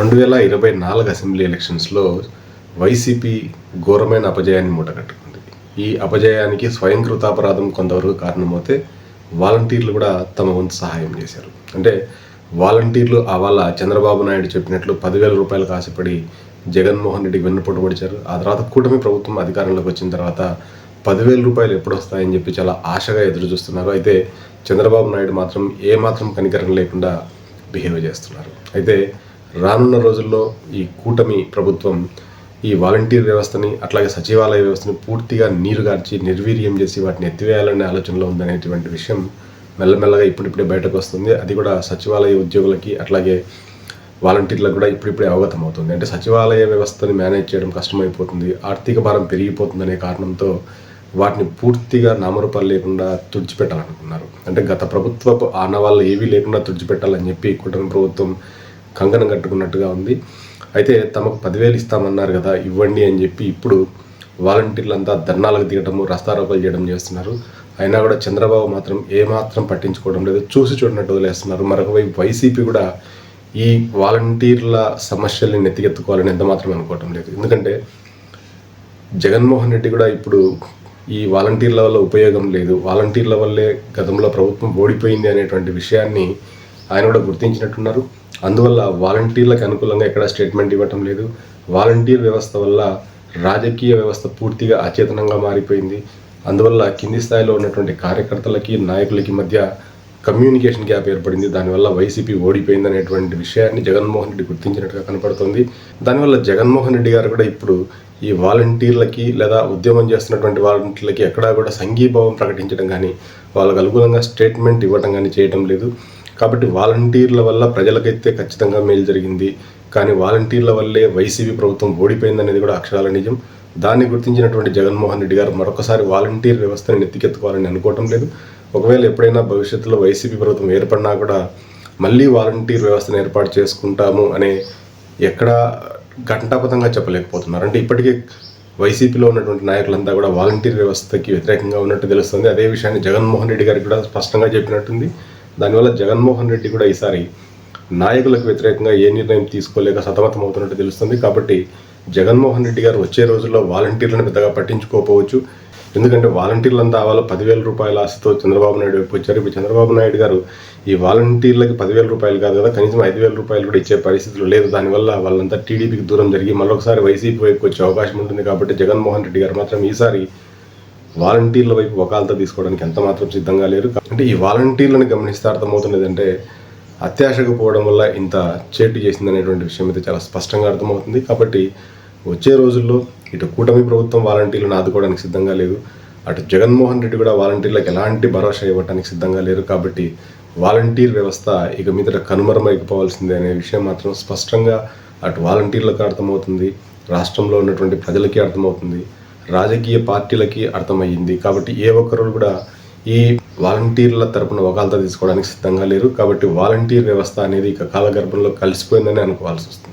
రెండు వేల ఇరవై నాలుగు అసెంబ్లీ ఎలక్షన్స్లో వైసీపీ ఘోరమైన అపజయాన్ని మూటగట్టుకుంది. ఈ అపజయానికి స్వయంకృతాపరాధం కొంతవరకు కారణమవుతే వాలంటీర్లు కూడా తమ వంతు సహాయం చేశారు. అంటే వాలంటీర్లు అవాళ చంద్రబాబు నాయుడు చెప్పినట్లు పదివేల రూపాయలు ఆశపడి జగన్మోహన్ రెడ్డికి వెన్నుపోటు పడిచారు. ఆ తర్వాత కూటమి ప్రభుత్వం అధికారంలోకి వచ్చిన తర్వాత పదివేల రూపాయలు ఎప్పుడు వస్తాయని చెప్పి చాలా ఆశగా ఎదురు చూస్తున్నారు అయితే చంద్రబాబు నాయుడు మాత్రం ఏ మాత్రం కనికరం లేకుండా బిహేవ్ చేస్తున్నారు. అయితే రానున్న రోజుల్లో ఈ కూటమి ప్రభుత్వం ఈ వాలంటీర్ వ్యవస్థని అట్లాగే సచివాలయ వ్యవస్థని పూర్తిగా నీరుగార్చి నిర్వీర్యం చేసి వాటిని ఎత్తివేయాలనే ఆలోచనలో ఉందనేటువంటి విషయం మెల్లమెల్లగా ఇప్పుడిప్పుడే బయటకు వస్తుంది. అది కూడా సచివాలయ ఉద్యోగులకి అట్లాగే వాలంటీర్లకు కూడా ఇప్పుడిప్పుడే అవగతం అవుతుంది. అంటే సచివాలయ వ్యవస్థని మేనేజ్ చేయడం కష్టమైపోతుంది. ఆర్థిక భారం పెరిగిపోతుందనే కారణంతో వాటిని పూర్తిగా నామరూపాలు లేకుండా తుడిచిపెట్టాలనుకున్నారు. అంటే గత ప్రభుత్వపు ఆనవాళ్ళు ఏవీ లేకుండా తుడిచిపెట్టాలని చెప్పి కూటమి ప్రభుత్వం కంకణం కట్టుకున్నట్టుగా ఉంది. అయితే తమకు పదివేలు ఇస్తామన్నారు కదా ఇవ్వండి అని చెప్పి ఇప్పుడు వాలంటీర్లంతా ధర్నాలకు దిగడము రస్తారోకలు చేయడం చేస్తున్నారు. అయినా కూడా చంద్రబాబు మాత్రం ఏమాత్రం పట్టించుకోవడం లేదు. చూసి చూడనట్టు వదిలేస్తున్నారు. మరొక వైపు వైసీపీ కూడా ఈ వాలంటీర్ల సమస్యల్ని నెత్తికెత్తుకోవాలని ఎంత మాత్రం అనుకోవటం లేదు. ఎందుకంటే జగన్మోహన్ రెడ్డి కూడా ఇప్పుడు ఈ వాలంటీర్ల వల్ల ఉపయోగం లేదు. వాలంటీర్ల వల్లే గతంలో ప్రభుత్వం ఓడిపోయింది అనేటువంటి విషయాన్ని ఆయన కూడా గుర్తించినట్టున్నారు. అందువల్ల వాలంటీర్లకు అనుకూలంగా ఎక్కడ స్టేట్మెంట్ ఇవ్వటం లేదు. వాలంటీర్ వ్యవస్థ వల్ల రాజకీయ వ్యవస్థ పూర్తిగా అచేతనంగా మారిపోయింది. అందువల్ల కింది స్థాయిలో ఉన్నటువంటి కార్యకర్తలకి నాయకులకి మధ్య కమ్యూనికేషన్ గ్యాప్ ఏర్పడింది. దానివల్ల వైసీపీ ఓడిపోయింది అనేటువంటి విషయాన్ని జగన్మోహన్ రెడ్డి గుర్తించినట్టుగా కనపడుతుంది. దానివల్ల జగన్మోహన్ రెడ్డి గారు కూడా ఇప్పుడు ఈ వాలంటీర్లకి లేదా ఉద్యమం చేస్తున్నటువంటి వాలంటీర్లకి ఎక్కడా కూడా సంఘీభావం ప్రకటించడం కానీ వాళ్ళకు అనుకూలంగా స్టేట్మెంట్ ఇవ్వడం కానీ చేయడం లేదు. కాబట్టి వాలంటీర్ల వల్ల ప్రజలకైతే ఖచ్చితంగా మేలు జరిగింది. కానీ వాలంటీర్ల వల్లే వైసీపీ ప్రభుత్వం ఓడిపోయింది అనేది కూడా అక్షరాల నిజం. దాన్ని గుర్తించినటువంటి జగన్మోహన్ రెడ్డి గారు మరొకసారి వాలంటీర్ వ్యవస్థని నెత్తికెత్తుకోవాలని అనుకోవటం లేదు. ఒకవేళ ఎప్పుడైనా భవిష్యత్తులో వైసీపీ ప్రభుత్వం ఏర్పడినా కూడా మళ్ళీ వాలంటీర్ వ్యవస్థను ఏర్పాటు చేసుకుంటాము అనే ఎక్కడ ఘంటాపథంగా చెప్పలేకపోతున్నారు. అంటే ఇప్పటికే వైసీపీలో ఉన్నటువంటి నాయకులంతా కూడా వాలంటీర్ వ్యవస్థకి వ్యతిరేకంగా ఉన్నట్టు తెలుస్తుంది. అదే విషయాన్ని జగన్మోహన్ రెడ్డి గారికి కూడా స్పష్టంగా చెప్పినట్టుంది. దానివల్ల జగన్మోహన్ రెడ్డి కూడా ఈసారి నాయకులకు వ్యతిరేకంగా ఏ నిర్ణయం తీసుకోలేక సతమతం అవుతున్నట్టు తెలుస్తుంది. కాబట్టి జగన్మోహన్ రెడ్డి గారు వచ్చే రోజుల్లో వాలంటీర్లను పెద్దగా పట్టించుకోకపోవచ్చు. ఎందుకంటే వాలంటీర్లంతా వాళ్ళు పదివేల రూపాయల ఆశతో చంద్రబాబు నాయుడు వైపు వచ్చారు. ఇప్పుడు చంద్రబాబు నాయుడు గారు ఈ వాలంటీర్లకి పదివేల రూపాయలు కాదు కదా కనీసం ఐదు వేల రూపాయలు కూడా ఇచ్చే పరిస్థితులు లేదు. దానివల్ల వాళ్ళంతా టీడీపీకి దూరం జరిగి మళ్ళొకసారి వైసీపీ వైపు వచ్చే అవకాశం ఉంటుంది. కాబట్టి జగన్మోహన్ రెడ్డి గారు మాత్రం ఈసారి వాలంటీర్ల వైపు వకాలత తీసుకోవడానికి ఎంత మాత్రం సిద్ధంగా లేరు. అంటే ఈ వాలంటీర్లను గమనిస్తే అర్థమవుతున్నది అంటే అత్యాశకు పోవడం వల్ల ఇంత చేటు చేసిందనేటువంటి విషయం అయితే చాలా స్పష్టంగా అర్థమవుతుంది. కాబట్టి వచ్చే రోజుల్లో ఇటు కూటమి ప్రభుత్వం వాలంటీర్లను ఆదుకోవడానికి సిద్ధంగా లేదు. అటు జగన్మోహన్ రెడ్డి కూడా వాలంటీర్లకు ఎలాంటి భరోసా ఇవ్వడానికి సిద్ధంగా లేరు. కాబట్టి వాలంటీర్ వ్యవస్థ ఇక మీదట కనుమరమైపోవాల్సిందే అనే విషయం మాత్రం స్పష్టంగా అటు వాలంటీర్లకు అర్థమవుతుంది. రాష్ట్రంలో ఉన్నటువంటి ప్రజలకి అర్థమవుతుంది. రాజకీయ పార్టీలకి అర్థమయ్యింది. కాబట్టి ఏ ఒక్కరు కూడా ఈ వాలంటీర్ల తరపున వకాలత తీసుకోవడానికి సిద్ధంగా లేరు. కాబట్టి వాలంటీర్ వ్యవస్థ అనేది ఇక కాలగర్భంలో కలిసిపోయిందని అనుకోవాల్సి వస్తుంది.